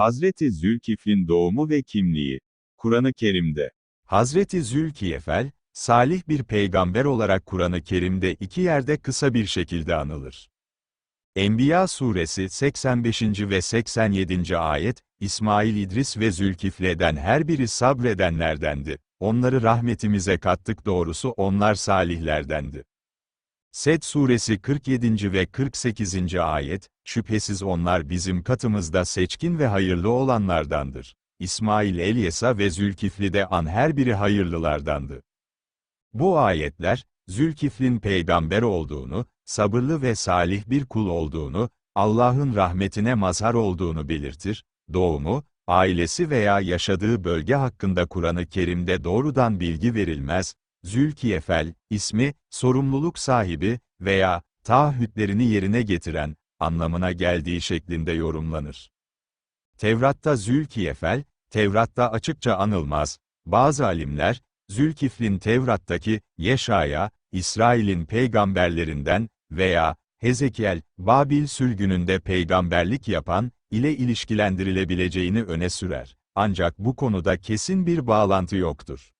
Hazreti Zülkifl'in doğumu ve kimliği. Kur'an-ı Kerim'de. Hazreti Zülkifel, salih bir peygamber olarak Kur'an-ı Kerim'de iki yerde kısa bir şekilde anılır. Enbiya suresi 85. ve 87. ayet, İsmail İdris ve Zülkifle'den her biri sabredenlerdendi. Onları rahmetimize kattık doğrusu onlar salihlerdendi. Sed suresi 47. ve 48. ayet, şüphesiz onlar bizim katımızda seçkin ve hayırlı olanlardandır. İsmail Elyesa ve Zülkifli de an her biri hayırlılardandı. Bu ayetler, Zülkifl'in peygamber olduğunu, sabırlı ve salih bir kul olduğunu, Allah'ın rahmetine mazhar olduğunu belirtir, doğumu, ailesi veya yaşadığı bölge hakkında Kur'an-ı Kerim'de doğrudan bilgi verilmez, Zülkiyefel, ismi, sorumluluk sahibi veya taahhütlerini yerine getiren, anlamına geldiği şeklinde yorumlanır. Tevrat'ta Zülkiyefel, Tevrat'ta açıkça anılmaz, bazı alimler, Zülkifl'in Tevrat'taki, Yeşaya, İsrail'in peygamberlerinden veya Hezekiel, Babil sürgününde peygamberlik yapan, ile ilişkilendirilebileceğini öne sürer. Ancak bu konuda kesin bir bağlantı yoktur.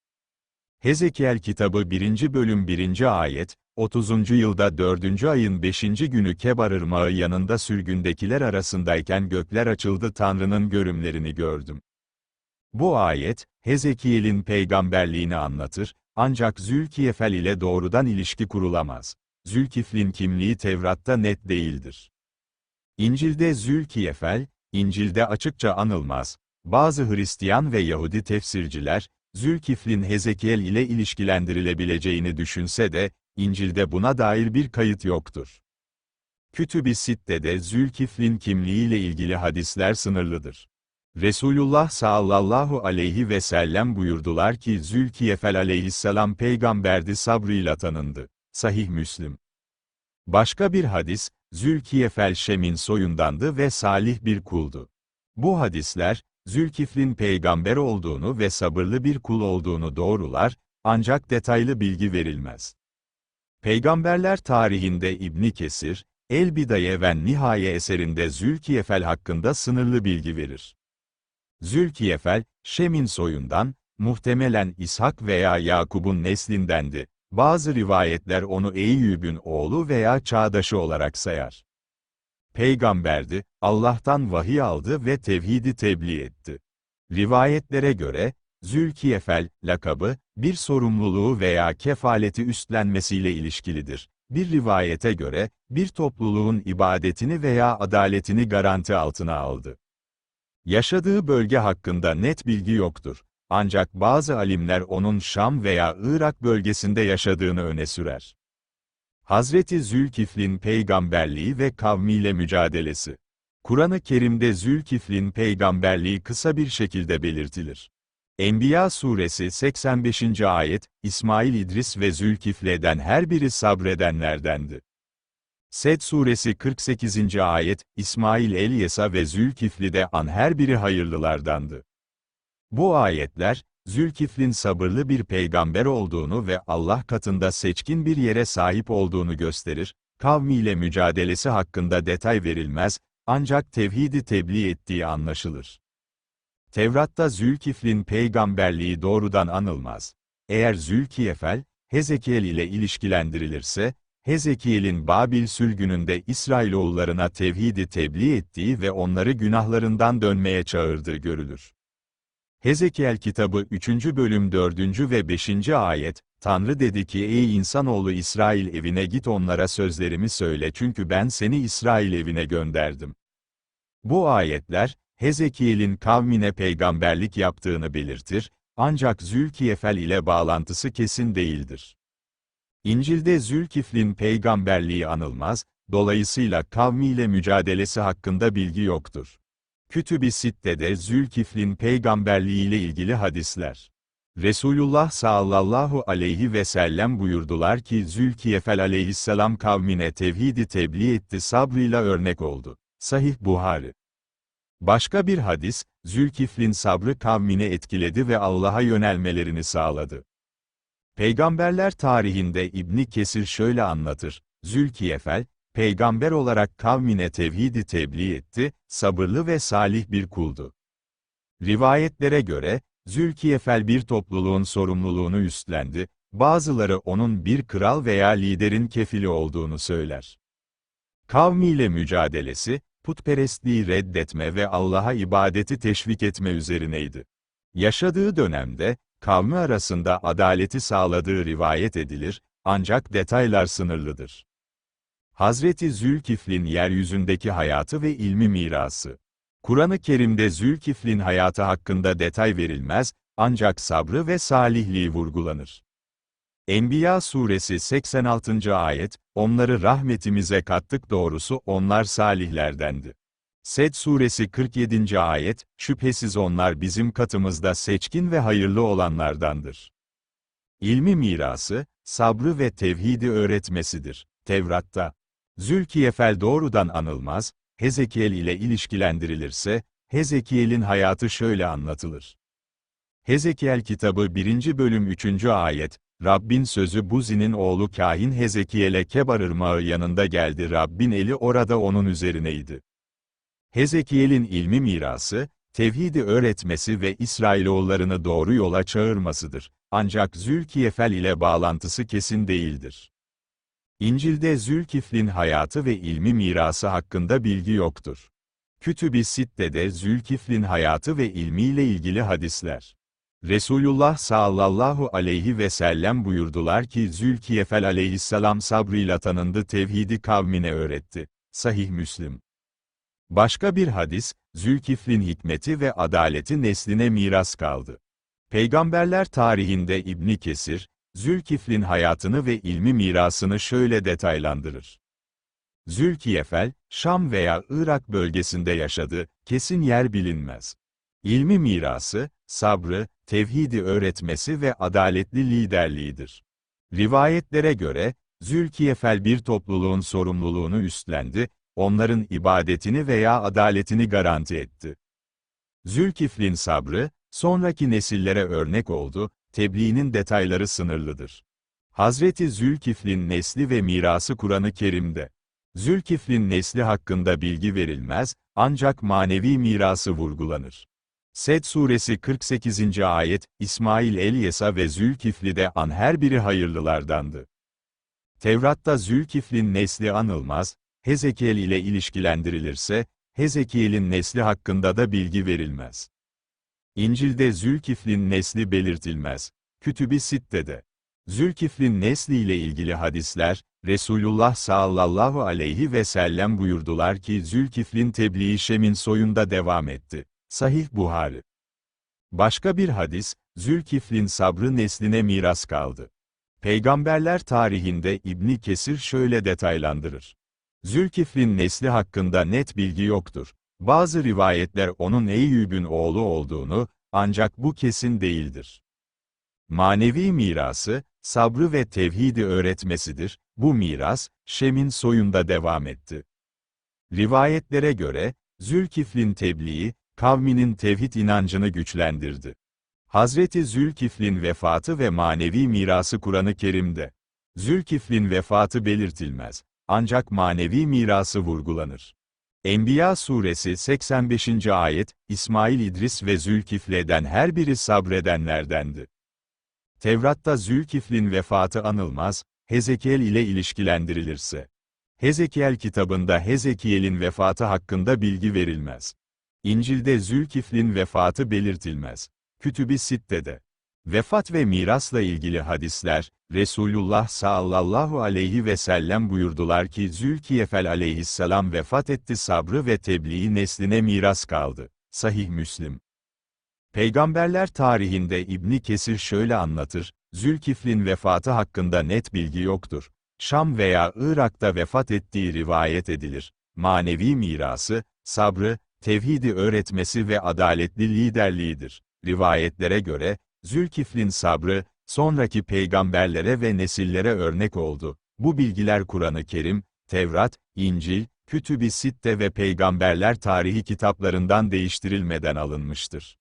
Hezekiel kitabı 1. bölüm 1. ayet, 30. yılda 4. ayın 5. günü Kebar Irmağı yanında sürgündekiler arasındayken gökler açıldı Tanrı'nın görümlerini gördüm. Bu ayet, Hezekiel'in peygamberliğini anlatır, ancak Zülkiyefel ile doğrudan ilişki kurulamaz. Zülkifl'in kimliği Tevrat'ta net değildir. İncil'de Zülkiyefel, İncil'de açıkça anılmaz. Bazı Hristiyan ve Yahudi tefsirciler, Zülkifl'in Hezekiel ile ilişkilendirilebileceğini düşünse de, İncil'de buna dair bir kayıt yoktur. Kütüb-i Sitte'de Zülkifl'in kimliğiyle ilgili hadisler sınırlıdır. Resulullah sallallahu aleyhi ve sellem buyurdular ki Zülkiyefel aleyhisselam peygamberdi sabrıyla tanındı. Sahih Müslim. Başka bir hadis, Zülkiyefel Şem'in soyundandı ve salih bir kuldu. Bu hadisler, Zülkifl'in peygamber olduğunu ve sabırlı bir kul olduğunu doğrular, ancak detaylı bilgi verilmez. Peygamberler tarihinde İbni Kesir, El Bidaye ve Nihaye eserinde Zülkiyefel hakkında sınırlı bilgi verir. Zülkiyefel, Şem'in soyundan, muhtemelen İshak veya Yakub'un neslindendi. Bazı rivayetler onu Eyyub'un oğlu veya çağdaşı olarak sayar. Peygamberdi, Allah'tan vahiy aldı ve tevhidi tebliğ etti. Rivayetlere göre, Zülkiyefel, lakabı, bir sorumluluğu veya kefaleti üstlenmesiyle ilişkilidir. Bir rivayete göre, bir topluluğun ibadetini veya adaletini garanti altına aldı. Yaşadığı bölge hakkında net bilgi yoktur. Ancak bazı alimler onun Şam veya Irak bölgesinde yaşadığını öne sürer. Hazreti Zülkifl'in peygamberliği ve kavmiyle mücadelesi. Kur'an-ı Kerim'de Zülkifl'in peygamberliği kısa bir şekilde belirtilir. Enbiya suresi 85. ayet, İsmail İdris ve Zülkifle'den her biri sabredenlerdendi. Sed suresi 48. ayet, İsmail Elyesa ve Zülkifli de an her biri hayırlılardandı. Bu ayetler, Zülkifl'in sabırlı bir peygamber olduğunu ve Allah katında seçkin bir yere sahip olduğunu gösterir, kavmiyle mücadelesi hakkında detay verilmez, ancak tevhidi tebliğ ettiği anlaşılır. Tevrat'ta Zülkifl'in peygamberliği doğrudan anılmaz. Eğer Zülkiyefel, Hezekiel ile ilişkilendirilirse, Hezekiel'in Babil sürgününde İsrailoğullarına tevhidi tebliğ ettiği ve onları günahlarından dönmeye çağırdığı görülür. Hezekiel kitabı 3. bölüm 4. ve 5. ayet, Tanrı dedi ki ey insanoğlu İsrail evine git onlara sözlerimi söyle çünkü ben seni İsrail evine gönderdim. Bu ayetler, Hezekiel'in kavmine peygamberlik yaptığını belirtir, ancak Zülkiyefel ile bağlantısı kesin değildir. İncil'de Zülkifl'in peygamberliği anılmaz, dolayısıyla kavmiyle mücadelesi hakkında bilgi yoktur. Kütüb-i Sitte'de Zülkifl'in peygamberliği ile ilgili hadisler. Resulullah sallallahu aleyhi ve sellem buyurdular ki Zülkiyefel aleyhisselam kavmine tevhidi tebliğ etti sabrıyla örnek oldu. Sahih Buhari. Başka bir hadis, Zülkifl'in sabrı kavmini etkiledi ve Allah'a yönelmelerini sağladı. Peygamberler tarihinde İbni Kesir şöyle anlatır, Zülkiyefel, peygamber olarak kavmine tevhidi tebliğ etti, sabırlı ve salih bir kuldu. Rivayetlere göre, Zülkiyefel bir topluluğun sorumluluğunu üstlendi, bazıları onun bir kral veya liderin kefili olduğunu söyler. Kavmiyle mücadelesi, putperestliği reddetme ve Allah'a ibadeti teşvik etme üzerineydi. Yaşadığı dönemde, kavmi arasında adaleti sağladığı rivayet edilir, ancak detaylar sınırlıdır. Hazreti Zülkifl'in yeryüzündeki hayatı ve ilmi mirası. Kur'an-ı Kerim'de Zülkifl'in hayatı hakkında detay verilmez, ancak sabrı ve salihliği vurgulanır. Enbiya suresi 86. ayet, onları rahmetimize kattık doğrusu onlar salihlerdendi. Sed suresi 47. ayet, şüphesiz onlar bizim katımızda seçkin ve hayırlı olanlardandır. İlmi mirası, sabrı ve tevhidi öğretmesidir. Tevrat'ta, Zülkiyefel doğrudan anılmaz, Hezekiel ile ilişkilendirilirse, Hezekiel'in hayatı şöyle anlatılır. Hezekiel kitabı 1. bölüm 3. ayet, Rabbin sözü Buzi'nin oğlu kahin Hezekiel'e Kebar ırmağı yanında geldi Rabbin eli orada onun üzerineydi. Hezekiel'in ilmi mirası, tevhidi öğretmesi ve İsrailoğullarını doğru yola çağırmasıdır. Ancak Zülkiyefel ile bağlantısı kesin değildir. İncil'de Zülkifl'in hayatı ve ilmi mirası hakkında bilgi yoktur. Kütüb-i Sitte'de Zülkifl'in hayatı ve ilmiyle ilgili hadisler. Resulullah sallallahu aleyhi ve sellem buyurdular ki Zülkiyefel aleyhisselam sabrıyla tanındı tevhidi kavmine öğretti. Sahih Müslim. Başka bir hadis, Zülkifl'in hikmeti ve adaleti nesline miras kaldı. Peygamberler tarihinde İbni Kesir, Zülkifl'in hayatını ve ilmi mirasını şöyle detaylandırır. Zülkiyefel, Şam veya Irak bölgesinde yaşadı, kesin yer bilinmez. İlmi mirası, sabrı, tevhidi öğretmesi ve adaletli liderliğidir. Rivayetlere göre, Zülkiyefel bir topluluğun sorumluluğunu üstlendi, onların ibadetini veya adaletini garanti etti. Zülkifl'in sabrı, sonraki nesillere örnek oldu, tebliğinin detayları sınırlıdır. Hazreti Zülkifl'in nesli ve mirası Kur'an-ı Kerim'de. Zülkifl'in nesli hakkında bilgi verilmez, ancak manevi mirası vurgulanır. Sed suresi 48. ayet, İsmail Elyesa ve Zülkifli'de an her biri hayırlılardandı. Tevrat'ta Zülkifl'in nesli anılmaz, Hezekiel ile ilişkilendirilirse, Hezekiel'in nesli hakkında da bilgi verilmez. İncil'de Zülkifl'in nesli belirtilmez. Kütüb-i Sitte'de. Zülkifl'in nesli ile ilgili hadisler, Resulullah sallallahu aleyhi ve sellem buyurdular ki Zülkifl'in tebliği Şem'in soyunda devam etti. Sahih Buhari. Başka bir hadis, Zülkifl'in sabrı nesline miras kaldı. Peygamberler tarihinde İbni Kesir şöyle detaylandırır. Zülkifl'in nesli hakkında net bilgi yoktur. Bazı rivayetler onun Eyyüb'ün oğlu olduğunu, ancak bu kesin değildir. Manevi mirası, sabrı ve tevhidi öğretmesidir, bu miras, Şem'in soyunda devam etti. Rivayetlere göre, Zülkifl'in tebliği, kavminin tevhid inancını güçlendirdi. Hazreti Zülkifl'in vefatı ve manevi mirası Kur'an-ı Kerim'de. Zülkifl'in vefatı belirtilmez, ancak manevi mirası vurgulanır. Enbiya suresi 85. ayet, İsmail İdris ve Zülkifle'den her biri sabredenlerdendi. Tevrat'ta Zülkifl'in vefatı anılmaz, Hezekiel ile ilişkilendirilirse. Hezekiel kitabında Hezekiel'in vefatı hakkında bilgi verilmez. İncil'de Zülkifl'in vefatı belirtilmez. Kütüb-i Sitte'de. Vefat ve mirasla ilgili hadisler, Resulullah sallallahu aleyhi ve sellem buyurdular ki Zülkiyefel aleyhisselam vefat etti sabrı ve tebliği nesline miras kaldı. Sahih Müslim. Peygamberler tarihinde İbni Kesir şöyle anlatır, Zülkifl'in vefatı hakkında net bilgi yoktur. Şam veya Irak'ta vefat ettiği rivayet edilir. Manevi mirası, sabrı, tevhidi öğretmesi ve adaletli liderliğidir. Rivayetlere göre, Zülkifl'in sabrı, sonraki peygamberlere ve nesillere örnek oldu. Bu bilgiler Kur'an-ı Kerim, Tevrat, İncil, Kütüb-i Sitte ve Peygamberler tarihi kitaplarından değiştirilmeden alınmıştır.